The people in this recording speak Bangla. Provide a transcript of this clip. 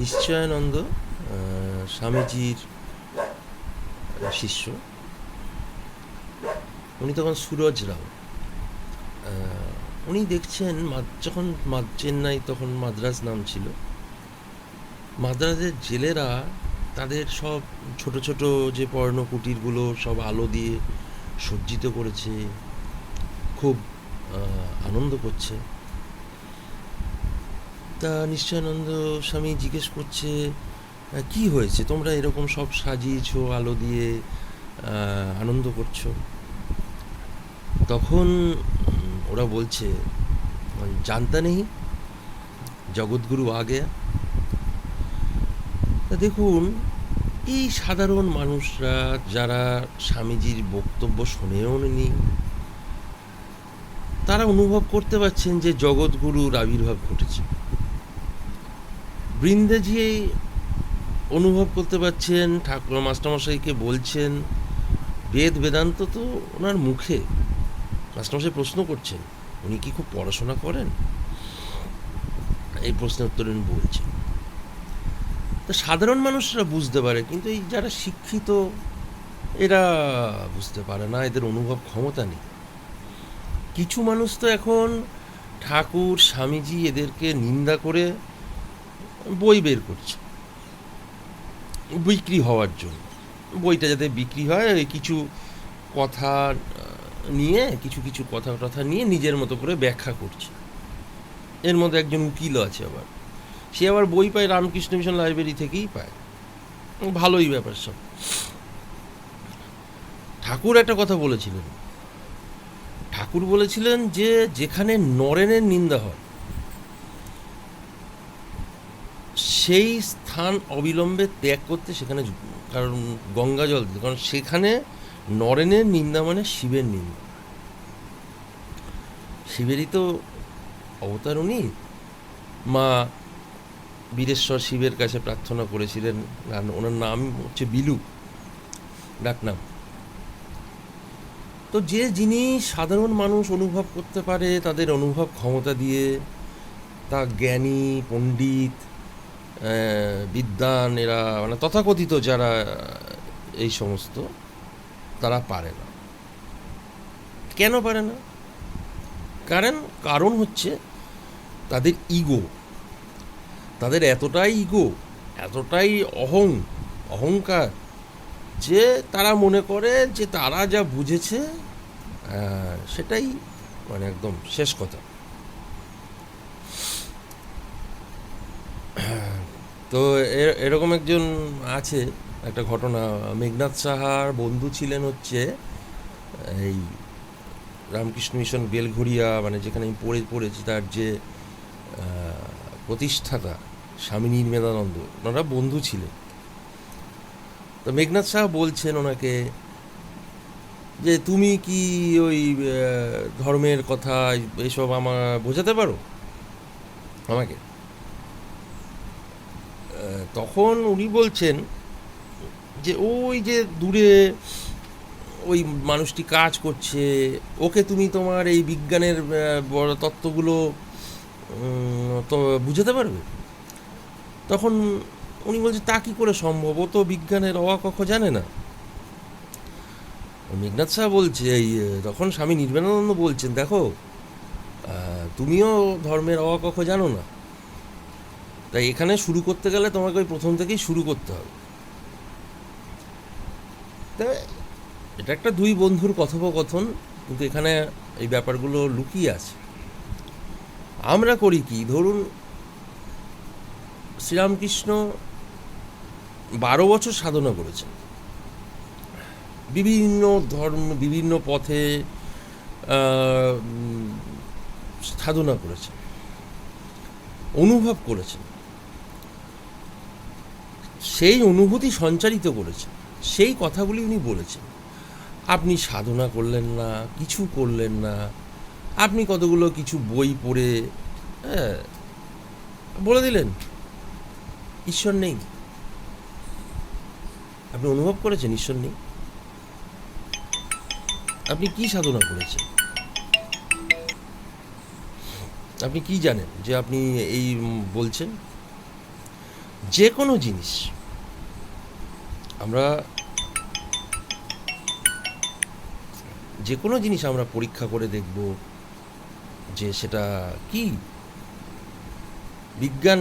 নিশ্চয়ানন্দ স্বামীজির শিষ্য। উনি তখন সুরজ রাও। উনি দেখছেন যখন চেন্নাই তখন মাদ্রাজ নাম ছিল, মাদ্রাজের জেলেরা তাদের সব ছোট ছোট যে পর্ণ কুটিরগুলো সব আলো দিয়ে সজ্জিত করেছে, খুব আনন্দ করছে। তা নিশ্চয়ানন্দ স্বামী জিজ্ঞেস করছে কি হয়েছে? তোমরা এরকম সব সাজিয়েছো, আলো দিয়ে আনন্দ করছ? তখন ওরা বলছে, জানতা নেই, জগৎগুরু আগে। তা দেখুন, এই সাধারণ মানুষরা যারা স্বামীজির বক্তব্য শুনেও নি তারা অনুভব করতে পারছেন যে জগৎগুরুর আবির্ভাব ঘটেছে। বৃন্দাজি অনুভব করতে পারছেন, ঠাকুর মাস্টারমশাইকে বলছেন, বেদ বেদান্ত তো ওনার মুখে। মাস্টারমশাই প্রশ্ন করছেন, উনি কি খুব পড়াশোনা করেন? এই প্রশ্নের উত্তরে উনি বলছেন। তো সাধারণ মানুষরা বুঝতে পারে, কিন্তু এই যারা শিক্ষিত, এরা বুঝতে পারে না, এদের অনুভব ক্ষমতা নেই। কিছু মানুষ তো এখন ঠাকুর, স্বামীজি এদেরকে নিন্দা করে বই বের করছে। বিক্রি হওয়ার জন্য। বইটা যাতে বিক্রি হয় কিছু কথা নিয়ে, কিছু কিছু কথা টথা নিয়ে নিজের মতো করে ব্যাখ্যা করছে। এর মধ্যে একজন উকিলও আছে আবার। সে আবার বই পায়, রামকৃষ্ণ মিশন লাইব্রেরি থেকেই পায়। ভালোই ব্যাপার সব। ঠাকুর একটা কথা বলেছিলেন। ঠাকুর বলেছিলেন যে, যেখানে নরেনের নিন্দা হয় সেই স্থান অবিলম্বে ত্যাগ করতে সেখানে কারণ গঙ্গা জল দিতে, কারণ সেখানে নরেনের নিন্দা মানে শিবের নিন্দা। শিবেরই তো অবতার উনি। মা বীরেশ্বর শিবের কাছে প্রার্থনা করেছিলেন ওনার নাম হচ্ছে বিলু ডাকনাম তো যে জিনিস সাধারণ মানুষ অনুভব করতে পারে, তাদের অনুভব ক্ষমতা দিয়ে, তা জ্ঞানী, পণ্ডিত আহ, বিদ্বান এরা মানে তথাকথিত যারা এই সমস্ত তারা পারে না। কেন পারে না? কারণ কারণ হচ্ছে তাদের ইগো। তাদের এতটাই ইগো এতটাই অহং অহংকার যে তারা মনে করে যে তারা যা বুঝেছে সেটাই মানে একদম শেষ কথা। তো এরকম একজন আছে, একটা ঘটনা। মেঘনাথ সাহার বন্ধু ছিলেন হচ্ছে, এই রামকৃষ্ণ মিশন বেলঘড়িয়া মানে যেখানে আমি পড়ে, পড়েছি, তার যে প্রতিষ্ঠাতা, স্বামী নির্মেদানন্দ, ওনারা বন্ধু ছিলেন। তো মেঘনাথ সাহা বলছেন ওনাকে যে, তুমি কি ওই ধর্মের কথা, এসব আমার বোঝাতে পারো? আমাকে। তখন উনি বলছেন যে ওই যে দূরে ওই মানুষটি কাজ করছে, ওকে তুমি তোমার এই বিজ্ঞানের তত্ত্বগুলো তো বুঝাতে পারবে? তখন উনি বলছে, তা কী করে সম্ভব? ও তো বিজ্ঞানের অওয়া কখ জানে না। মেঘনাথ শাহ বলছে, এই, তখন স্বামী নির্বাণানন্দ বলছেন, দেখো তুমিও ধর্মের অওয়া কখ জানো না। তাই এখানে শুরু করতে গেলে তোমাকে ওই প্রথম থেকেই শুরু করতে হবে। তা এটা একটা দুই বন্ধুর কথোপকথন, কিন্তু এখানে এই ব্যাপারগুলো লুকিয়ে আছে। আমরা করি কি, ধরুন শ্রীরামকৃষ্ণ বারো বছর সাধনা করেছেন। বিভিন্ন ধর্ম, বিভিন্ন পথে সাধনা করেছেন। অনুভব করেছেন। সেই অনুভূতি সঞ্চারিত করেছে। সেই কথাগুলি উনি বলেছেন। আপনি সাধনা করলেন না, কিছু করলেন না, আপনি কতগুলো কিছু বই পড়ে হ্যাঁ বলে দিলেন। ঈশ্বর নেই। আপনি অনুভব করেছেন ঈশ্বর নেই? আপনি কি সাধনা করেছেন? আপনি কি জানেন যে আপনি এই বলছেন? যে কোনো জিনিস আমরা যে কোনো জিনিস আমরা পরীক্ষা করে দেখব যে সেটা কি? বিজ্ঞান